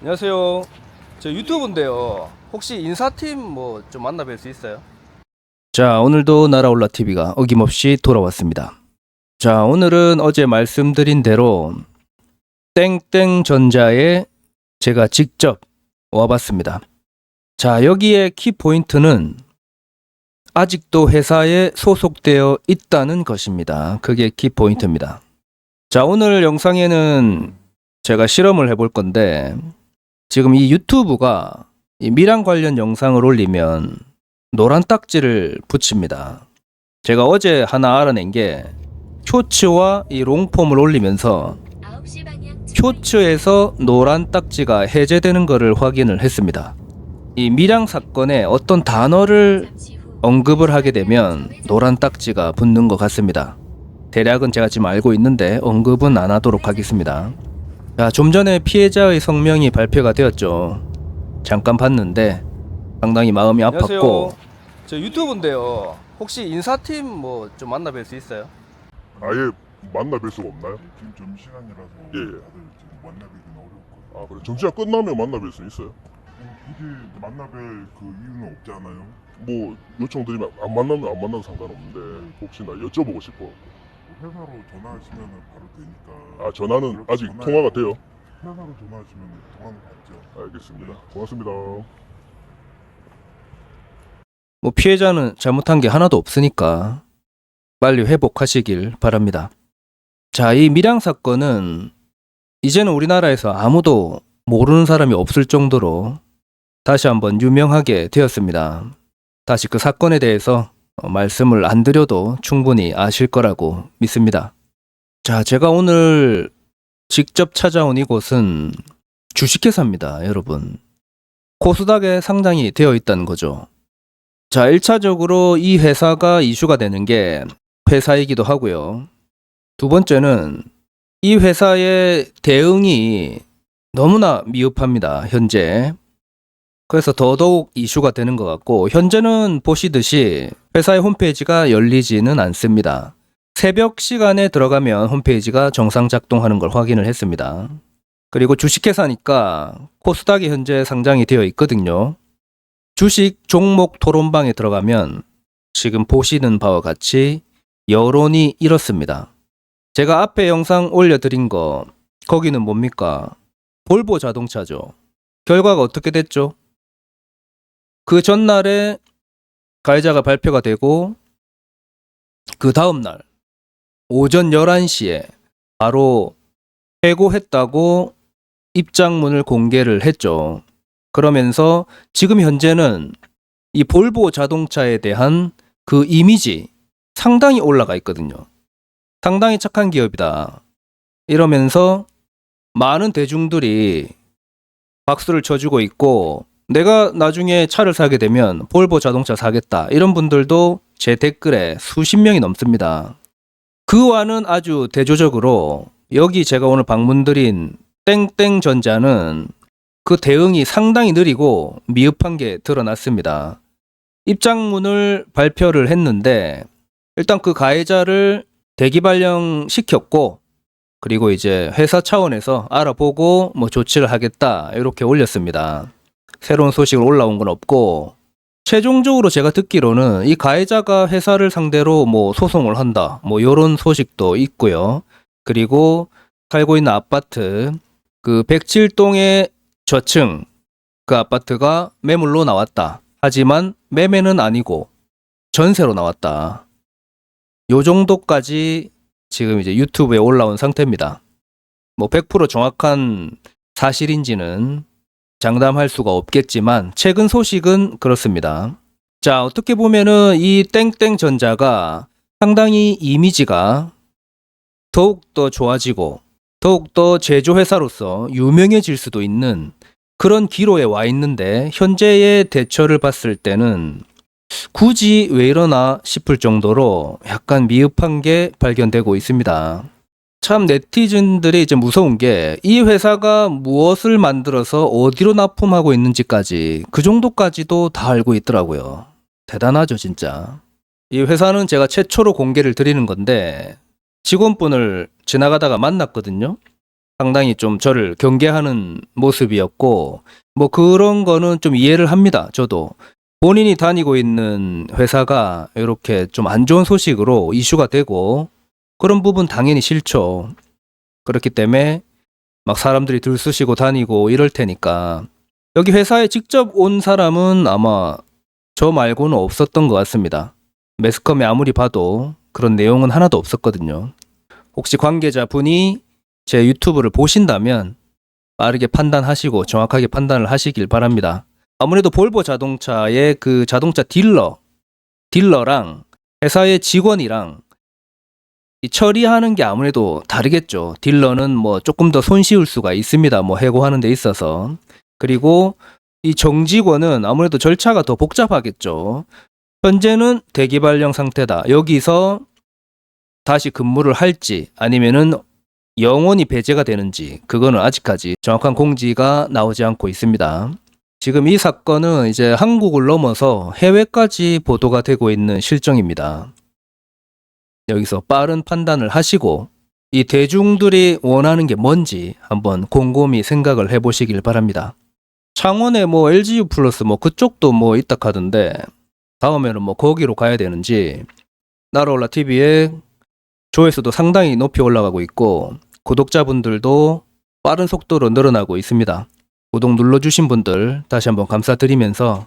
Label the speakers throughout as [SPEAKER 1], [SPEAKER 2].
[SPEAKER 1] 안녕하세요. 저 유튜브인데요. 혹시 인사팀 뭐 좀 만나 뵐 수 있어요? 자, 오늘도 나라올라 TV가 어김없이 돌아왔습니다. 자, 오늘은 어제 말씀드린 대로 땡땡전자에 제가 직접 와봤습니다. 자, 여기에 키 포인트는 아직도 회사에 소속되어 있다는 것입니다. 그게 키 포인트입니다. 자, 오늘 영상에는 제가 실험을 해볼 건데 지금 이 유튜브가 이 미랑 관련 영상을 올리면 노란 딱지를 붙입니다. 제가 어제 하나 알아낸 게 쇼츠와 이 롱폼을 올리면서 쇼츠에서 노란 딱지가 해제되는 것을 확인을 했습니다. 이 미랑 사건에 어떤 단어를 언급을 하게 되면 노란 딱지가 붙는 것 같습니다. 대략은 제가 지금 알고 있는데 언급은 안 하도록 하겠습니다. 자, 좀 전에 피해자의 성명이 발표가 되었죠. 잠깐 봤는데 상당히 마음이 아팠고. 저 유튜브인데요. 혹시 인사팀 뭐 좀 만나 뵐 수 있어요?
[SPEAKER 2] 아예 만나 뵐 수가 없나요?
[SPEAKER 3] 지금 점심시간이라서
[SPEAKER 2] 예, 예.
[SPEAKER 3] 다들 지금 만나뵙기는 어렵고
[SPEAKER 2] 아 그래 점심시간 끝나면 만나 뵐 수 있어요?
[SPEAKER 3] 굳이 만나뵐 그 이유는 없지 않아요?
[SPEAKER 2] 뭐 요청드리면 안 만나면 안 만나도 상관없는데 혹시나 여쭤보고 싶어
[SPEAKER 3] 회사로 전화하시면 바로 되니까
[SPEAKER 2] 아 전화는
[SPEAKER 3] 그렇게
[SPEAKER 2] 아직
[SPEAKER 3] 전화해서
[SPEAKER 2] 통화가 돼요?
[SPEAKER 3] 회사로 전화하시면 통화는 받죠
[SPEAKER 2] 알겠습니다 고맙습니다
[SPEAKER 1] 뭐 피해자는 잘못한 게 하나도 없으니까 빨리 회복하시길 바랍니다. 자, 이 밀양 사건은 이제는 우리나라에서 아무도 모르는 사람이 없을 정도로 다시 한번 유명하게 되었습니다. 다시 그 사건에 대해서 어, 말씀을 안 드려도 충분히 아실 거라고 믿습니다. 자, 제가 오늘 직접 찾아온 이곳은 주식회사입니다, 여러분. 코스닥에 상장이 되어 있다는 거죠. 자, 1차적으로 이 회사가 이슈가 되는 게 회사이기도 하고요. 두 번째는 이 회사의 대응이 너무나 미흡합니다, 현재. 그래서 더더욱 이슈가 되는 것 같고, 현재는 보시듯이 회사의 홈페이지가 열리지는 않습니다. 새벽 시간에 들어가면 홈페이지가 정상 작동하는 걸 확인을 했습니다. 그리고 주식회사니까 코스닥이 현재 상장이 되어 있거든요. 주식 종목 토론방에 들어가면 지금 보시는 바와 같이 여론이 이렇습니다. 제가 앞에 영상 올려드린 거 거기는 뭡니까? 볼보 자동차죠. 결과가 어떻게 됐죠? 그 전날에 가해자가 발표가 되고 그 다음 날 오전 11시에 바로 해고했다고 입장문을 공개를 했죠. 그러면서 지금 현재는 이 볼보 자동차에 대한 그 이미지 상당히 올라가 있거든요. 상당히 착한 기업이다. 이러면서 많은 대중들이 박수를 쳐주고 있고 내가 나중에 차를 사게 되면 볼보 자동차 사겠다. 이런 분들도 제 댓글에 수십 명이 넘습니다. 그와는 아주 대조적으로 여기 제가 오늘 방문드린 땡땡전자는 그 대응이 상당히 느리고 미흡한 게 드러났습니다. 입장문을 발표를 했는데 일단 그 가해자를 대기 발령 시켰고 그리고 이제 회사 차원에서 알아보고 뭐 조치를 하겠다 이렇게 올렸습니다. 새로운 소식을 올라온 건 없고 최종적으로 제가 듣기로는 이 가해자가 회사를 상대로 뭐 소송을 한다 뭐 이런 소식도 있고요. 그리고 살고 있는 아파트 그 107동의 저층 그 아파트가 매물로 나왔다. 하지만 매매는 아니고 전세로 나왔다. 요 정도까지 지금 이제 유튜브에 올라온 상태입니다. 뭐 100% 정확한 사실인지는 장담할 수가 없겠지만 최근 소식은 그렇습니다. 자, 어떻게 보면은 이 땡땡 전자가 상당히 이미지가 더욱더 좋아지고 더욱더 제조회사로서 유명해질 수도 있는 그런 기로에 와 있는데 현재의 대처를 봤을 때는 굳이 왜 이러나 싶을 정도로 약간 미흡한 게 발견되고 있습니다. 참 네티즌들이 이제 무서운 게 이 회사가 무엇을 만들어서 어디로 납품하고 있는지까지 그 정도까지도 다 알고 있더라고요. 대단하죠, 진짜. 이 회사는 제가 최초로 공개를 드리는 건데 직원분을 지나가다가 만났거든요. 상당히 좀 저를 경계하는 모습이었고 뭐 그런 거는 좀 이해를 합니다. 저도 본인이 다니고 있는 회사가 이렇게 좀 안 좋은 소식으로 이슈가 되고 그런 부분 당연히 싫죠. 그렇기 때문에 막 사람들이 들쑤시고 다니고 이럴 테니까 여기 회사에 직접 온 사람은 아마 저 말고는 없었던 것 같습니다. 매스컴에 아무리 봐도 그런 내용은 하나도 없었거든요. 혹시 관계자분이 제 유튜브를 보신다면 빠르게 판단하시고 정확하게 판단을 하시길 바랍니다. 아무래도 볼보 자동차의 그 자동차 딜러, 딜러랑 회사의 직원이랑 이 처리하는 게 아무래도 다르겠죠. 딜러는 뭐 조금 더 손쉬울 수가 있습니다. 뭐 해고하는 데 있어서. 그리고 이 정직원은 아무래도 절차가 더 복잡하겠죠. 현재는 대기발령 상태다. 여기서 다시 근무를 할지 아니면은 영원히 배제가 되는지 그거는 아직까지 정확한 공지가 나오지 않고 있습니다. 지금 이 사건은 이제 한국을 넘어서 해외까지 보도가 되고 있는 실정입니다. 여기서 빠른 판단을 하시고 이 대중들이 원하는 게 뭔지 한번 곰곰이 생각을 해보시길 바랍니다. 창원에 뭐 LGU 플러스 뭐 그쪽도 뭐 있다 하던데 다음에는 뭐 거기로 가야 되는지 나로올라 TV에 조회수도 상당히 높이 올라가고 있고 구독자분들도 빠른 속도로 늘어나고 있습니다. 구독 눌러주신 분들 다시 한번 감사드리면서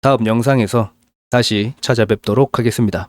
[SPEAKER 1] 다음 영상에서 다시 찾아뵙도록 하겠습니다.